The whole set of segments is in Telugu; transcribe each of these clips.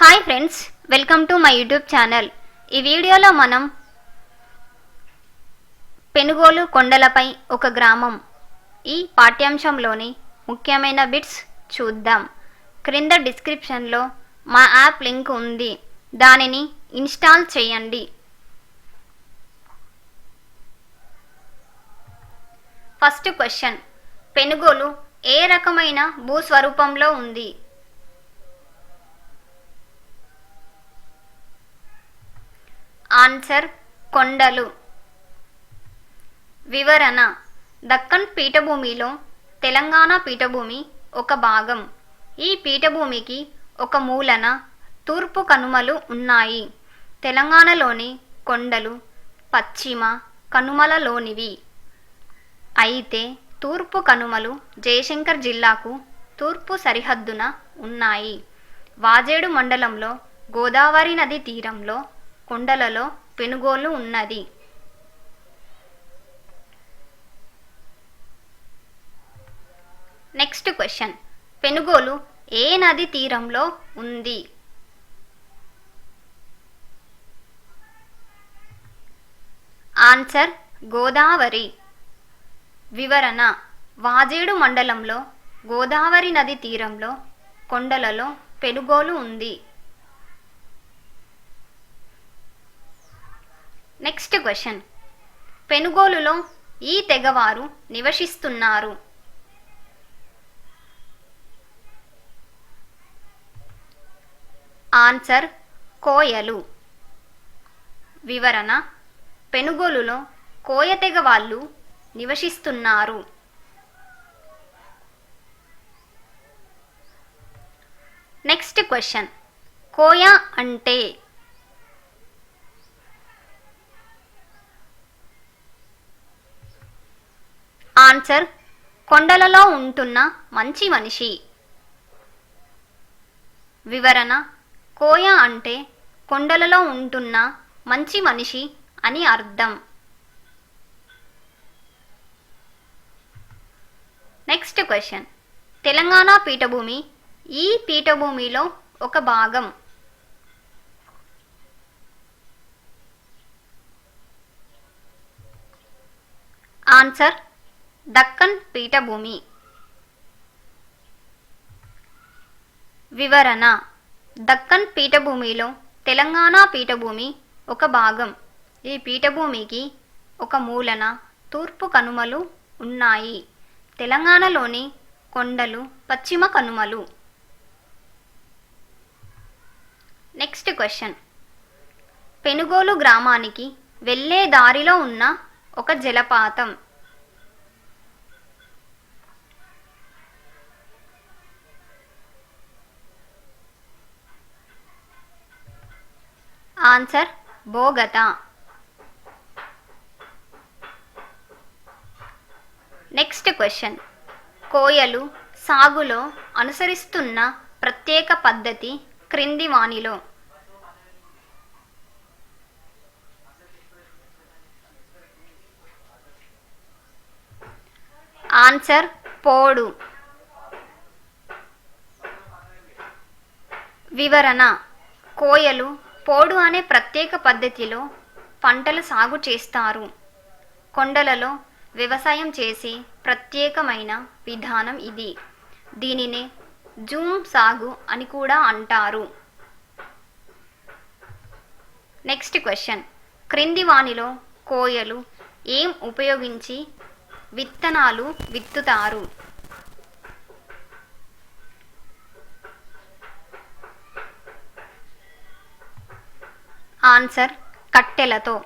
Hi friends welcome to my YouTube channel ఈ వీడియోలో మనం పెనుగోలు కొండలపై ఒక గ్రామం ఈ పాఠ్యాంశంలోని ముఖ్యమైన బిట్స్ చూద్దాం. క్రింద డిస్క్రిప్షన్లో మా యాప్ లింక్ ఉంది. దానిని ఇన్స్టాల్ చేయండి. ఫస్ట్ క్వశ్చన్ పెనుగోలు ఏ రకమైన భూస్వరూపంలో ఉంది? ఆన్సర్ కొండలు. వివరణ. దక్కన్ పీఠభూమిలో తెలంగాణ పీఠభూమి ఒక భాగం. ఈ పీఠభూమికి ఒక మూలన తూర్పు కనుమలు ఉన్నాయి. తెలంగాణలోని కొండలు పశ్చిమ కనుమలలోనివి. అయితే తూర్పు కనుమలు జయశంకర్ జిల్లాకు తూర్పు సరిహద్దున ఉన్నాయి. వాజేడు మండలంలో గోదావరి నది తీరంలో కొండలలో పెనుగోలు ఉన్నది. నెక్స్ట్ క్వశ్చన్ పెనుగోలు ఏ నది తీరంలో ఉంది? ఆన్సర్ గోదావరి. వివరణ. వాజేడు మండలంలో గోదావరి నది తీరంలో కొండలలో పెనుగోలు ఉంది. నెక్స్ట్ క్వశ్చన్ పెనుగోలులో ఈ తెగవారు నివసిస్తున్నారు. ఆన్సర్ కోయలు. వివరణ పెనుగోలులో కోయ తెగ వాళ్ళు నివసిస్తున్నారు. నెక్స్ట్ క్వశ్చన్ కోయ అంటే ఆన్సర్ కొండలలో ఉంటున్న మంచి మనిషి. వివరణ కోయ అంటే కొండలలో ఉంటున్న మంచి మనిషి అని అర్థం. Next question. తెలంగాణ పీఠభూమి ఈ పీఠభూమిలో ఒక భాగం. ఆన్సర్ దక్కన్ పీఠభూమి. వివరణ. దక్కన్ పీఠభూమిలో తెలంగాణ పీఠభూమి ఒక భాగం. ఈ పీఠభూమికి ఒక మూలన తూర్పు కనుమలు ఉన్నాయి. తెలంగాణలోని కొండలు పశ్చిమ కనుమలు. Next question. పెనుగోలు గ్రామానికి వెళ్ళే దారిలో ఉన్న ఒక జలపాతం. ఆన్సర్ బోగత. Next question. కోయలు సాగులో అనుసరిస్తున్న ప్రత్యేక పద్ధతి క్రింది వానిలో. ఆన్సర్ పోడు. వివరణ కోయలు పోడు అనే ప్రత్యేక పద్ధతిలో పంటలు సాగు చేస్తారు. కొండలలో వ్యవసాయం చేసే ప్రత్యేకమైన విధానం ఇది. దీనినే జూమ్ సాగు అని కూడా అంటారు. Next question. క్రింది వానిలో కోయలు ఏం ఉపయోగించి విత్తనాలు విత్తుతారు? ఆన్సర్ కట్టెలతో.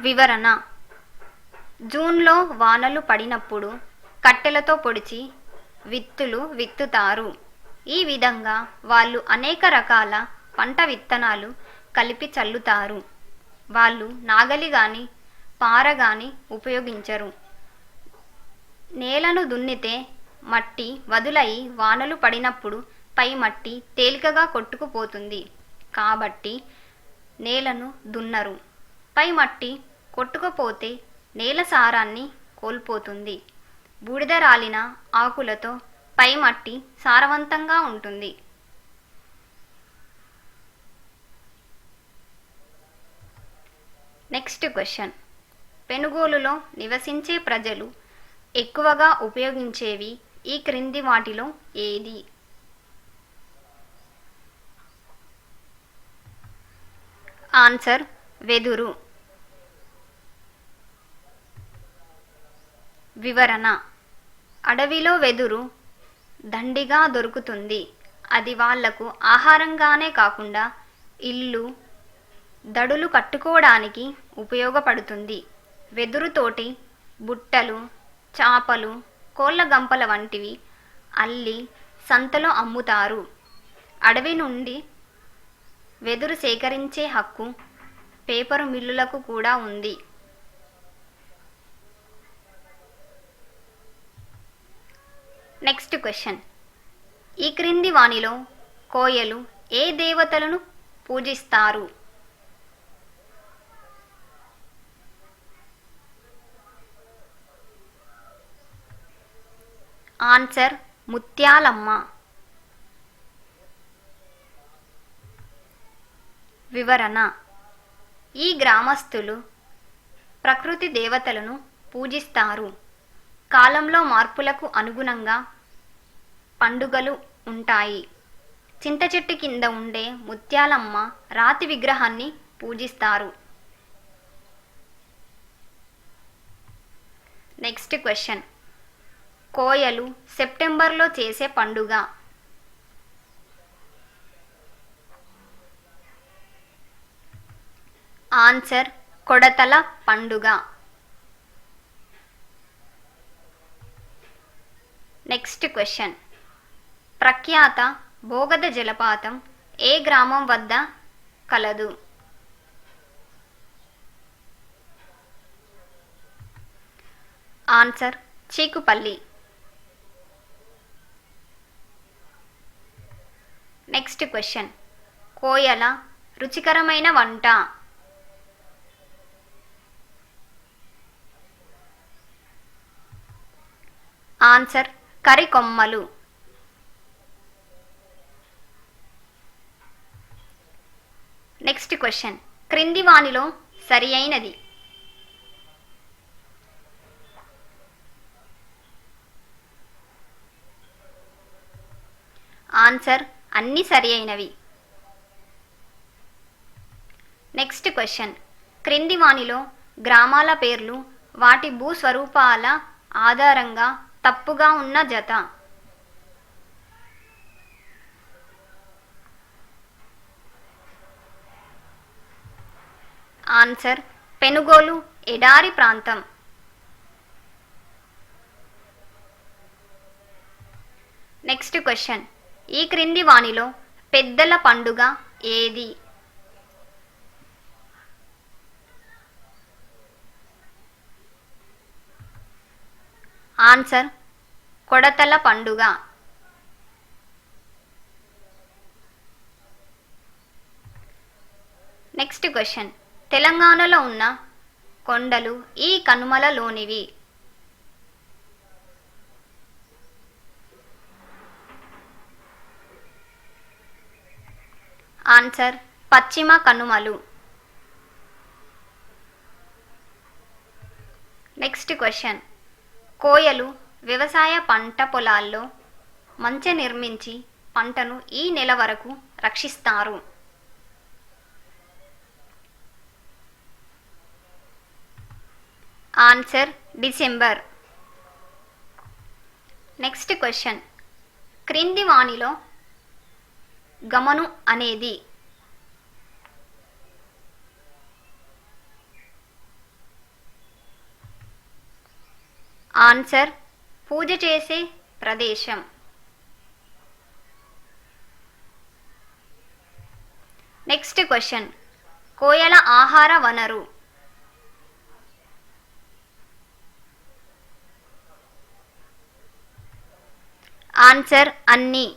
వివరణ. జూన్లో వానలు పడినప్పుడు కట్టెలతో పొడిచి విత్తులు విత్తుతారు. ఈ విధంగా వాళ్ళు అనేక రకాల పంట విత్తనాలు కలిపి చల్లుతారు. వాళ్ళు నాగలి గాని పార గాని ఉపయోగించరు. నేలను దున్నితే మట్టి వదులై వానలు పడినప్పుడు పై మట్టి తేలికగా కొట్టుకుపోతుంది. కాబట్టి నేలను దున్నరు. పై మట్టి కొట్టుకుపోతే నేల సారాన్ని కోల్పోతుంది. బూడిద రాలిన ఆకులతో పై మట్టి సారవంతంగా ఉంటుంది. Next question. పెనుగోలులో నివసించే ప్రజలు ఎక్కువగా ఉపయోగించేవి ఈ క్రింది వాటిలో ఏది? ఆన్సర్ వెదురు. వివరణ. అడవిలో వెదురు దండిగా దొరుకుతుంది. అది వాళ్ళకు ఆహారంగానే కాకుండా ఇల్లు దడులు కట్టుకోవడానికి ఉపయోగపడుతుంది. వెదురుతోటి బుట్టలు చాపలు కోళ్ళ గంపల వంటివి అల్లి సంతలో అమ్ముతారు. అడవి నుండి వెదురు సేకరించే హక్కు పేపరు మిల్లులకు కూడా ఉంది. Next question. ఈ క్రింది వాణిలో కోయలు ఏ దేవతలను పూజిస్తారు? ఆన్సర్ ముత్యాలమ్మ. వివరణ. ఈ గ్రామస్తులు ప్రకృతి దేవతలను పూజిస్తారు. కాలంలో మార్పులకు అనుగుణంగా పండుగలు ఉంటాయి. చింత చెట్టు కింద ఉండే ముత్యాలమ్మ రాతి విగ్రహాన్ని పూజిస్తారు. Next question. కోయలు సెప్టెంబర్లో చేసే పండుగ. ఆన్సర్ కొడతల పండుగ. Next question. ప్రఖ్యాత భోగద జలపాతం ఏ గ్రామం వద్ద కలదు? Answer Cheekupalli. Next question. Koyla రుచికరమైన వంట. ఆన్సర్ కరికొమ్మలు నెక్స్ట్ క్వశ్చన్. క్రింది వానిలో సరి అయినది ఆన్సర్ అన్ని సరి అయినవి నెక్స్ట్ క్వశ్చన్. క్రింది వానిలో గ్రామాల పేర్లు వాటి భూస్వరూపాల ఆధారంగా తప్పుగా ఉన్న జత. ఆన్సర్ పెనుగోలు ఎడారి ప్రాంతం. Next question. ఈ క్రింది వానిలో పెద్దల పండుగ ఏది? ఆన్సర్ కొడతల పండుగ. Next question. తెలంగాణలో ఉన్న కొండలు ఈ కనుమలలోనివి ఆన్సర్ పశ్చిమ కనుమలు. Next question. కోయలు వ్యవసాయ పంట పొలాల్లో మంచె నిర్మించి పంటను ఈ నెల వరకు రక్షిస్తారు. Answer December. Next question. క్రింది వాణిలో గమను అనేది ఆన్సర్ పూజ చేసే ప్రదేశం. Next question. కోయల ఆహార వనరు. ఆన్సర్ అన్ని.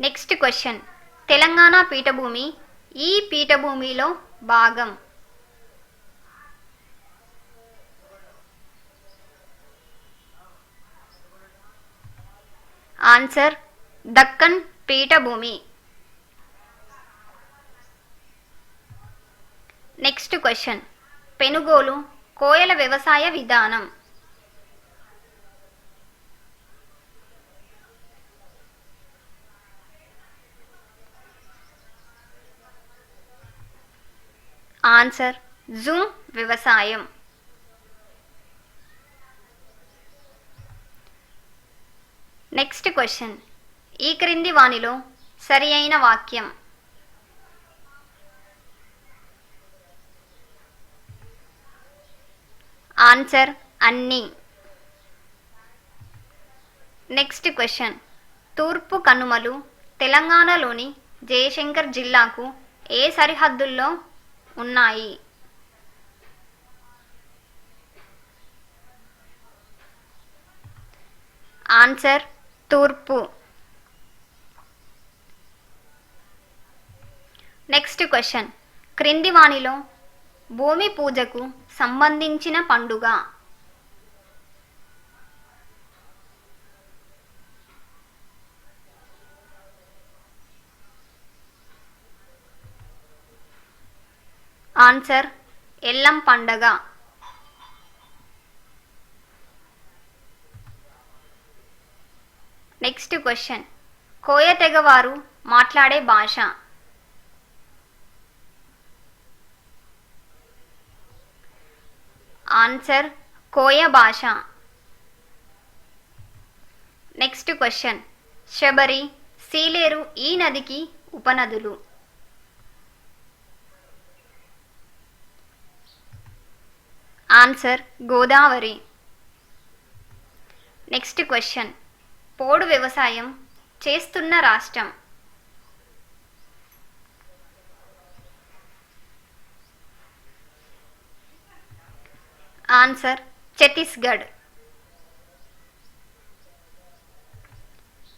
Next question. తెలంగాణ పీఠభూమి ఈ పీఠభూమిలో భాగం. ఆన్సర్ దక్కన్ పీఠభూమి. నెక్స్ట్ క్వశ్చన్ పెనుగోలు కోయల వ్యవసాయ విధానం. ఆన్సర్ జూమ్ వ్యవసాయం. నెక్స్ట్ క్వశ్చన్ ఈ క్రింది వానిలో సరి అయిన వాక్యం. ఆన్సర్ అన్నీ. నెక్స్ట్ క్వశ్చన్ తూర్పు కనుమలు తెలంగాణలోని జయశంకర్ జిల్లాకు ఏ సరిహద్దుల్లో ఉన్నాయి? ఆన్సర్ తూర్పు. నెక్స్ట్ క్వశ్చన్ క్రింది వాణిలో భూమి పూజకు సంబంధించిన పండుగ. ఆన్సర్ ఎల్లం పండగ. నెక్స్ట్ క్వశ్చన్ కోయ తెగవారు మాట్లాడే భాష. ఆన్సర్ కోయ భాష. నెక్స్ట్ క్వశ్చన్ శబరి సీలేరు ఈ నదికి ఉపనదులు. ఆన్సర్ గోదావరి. నెక్స్ట్ క్వశ్చన్ పోడు వ్యవసాయం చేస్తున్న రాష్ట్రం. Answer Chhattisgarh.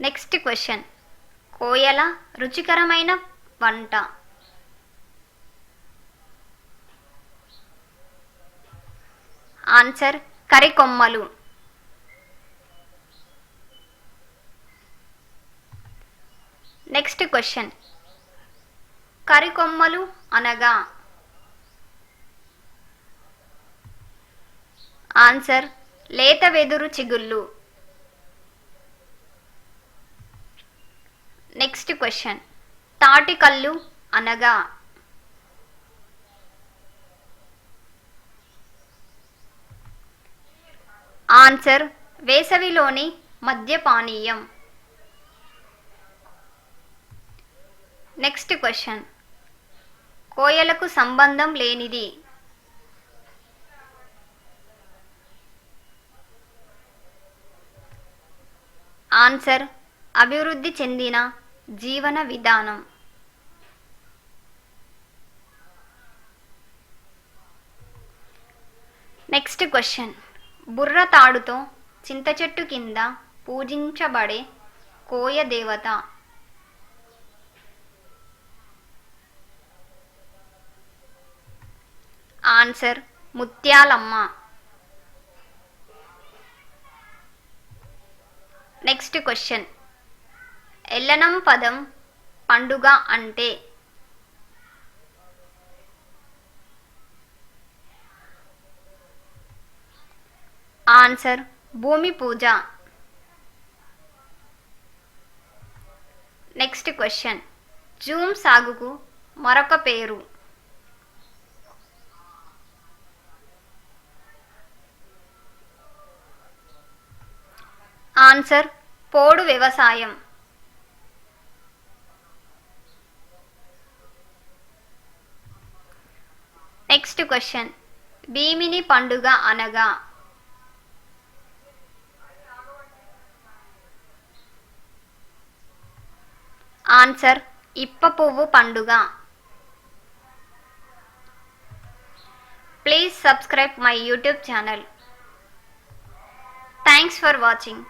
Next question. Koyla రుచికరమైన వంట. ఆన్సర్ కరికొమ్మలు. నెక్స్ట్ క్వశ్చన్ కరికొమ్మలు అనగా? ఆన్సర్ లేత వెదురు చిగుళ్ళు. నెక్స్ట్ క్వశ్చన్ తాటికల్లు అనగా? ఆన్సర్ వేసవిలోని మద్యపానీయం. నెక్స్ట్ క్వశ్చన్ కోయలకు సంబంధం లేనిది. ఆన్సర్ అభివృద్ధి చెందిన జీవన విధానం. నెక్స్ట్ క్వశ్చన్ బుర్ర తాడుతో చింత చెట్టు కింద పూజించబడే కోయ దేవత. ఆన్సర్ ముత్యాలమ్మ. Next question. ఎల్లనం పదం పండుగ అంటే? ఆన్సర్ భూమి పూజ. Next question. జూమ్ సాగుకు మరొక పేరు. ఆన్సర్ పోడు వ్యవసాయం. నెక్స్ట్ క్వశ్చన్ భీమిని పండుగ అనగా? ఆన్సర్ ఇప్ప పువ్వు పండుగ. Please subscribe my YouTube channel. Thanks for watching.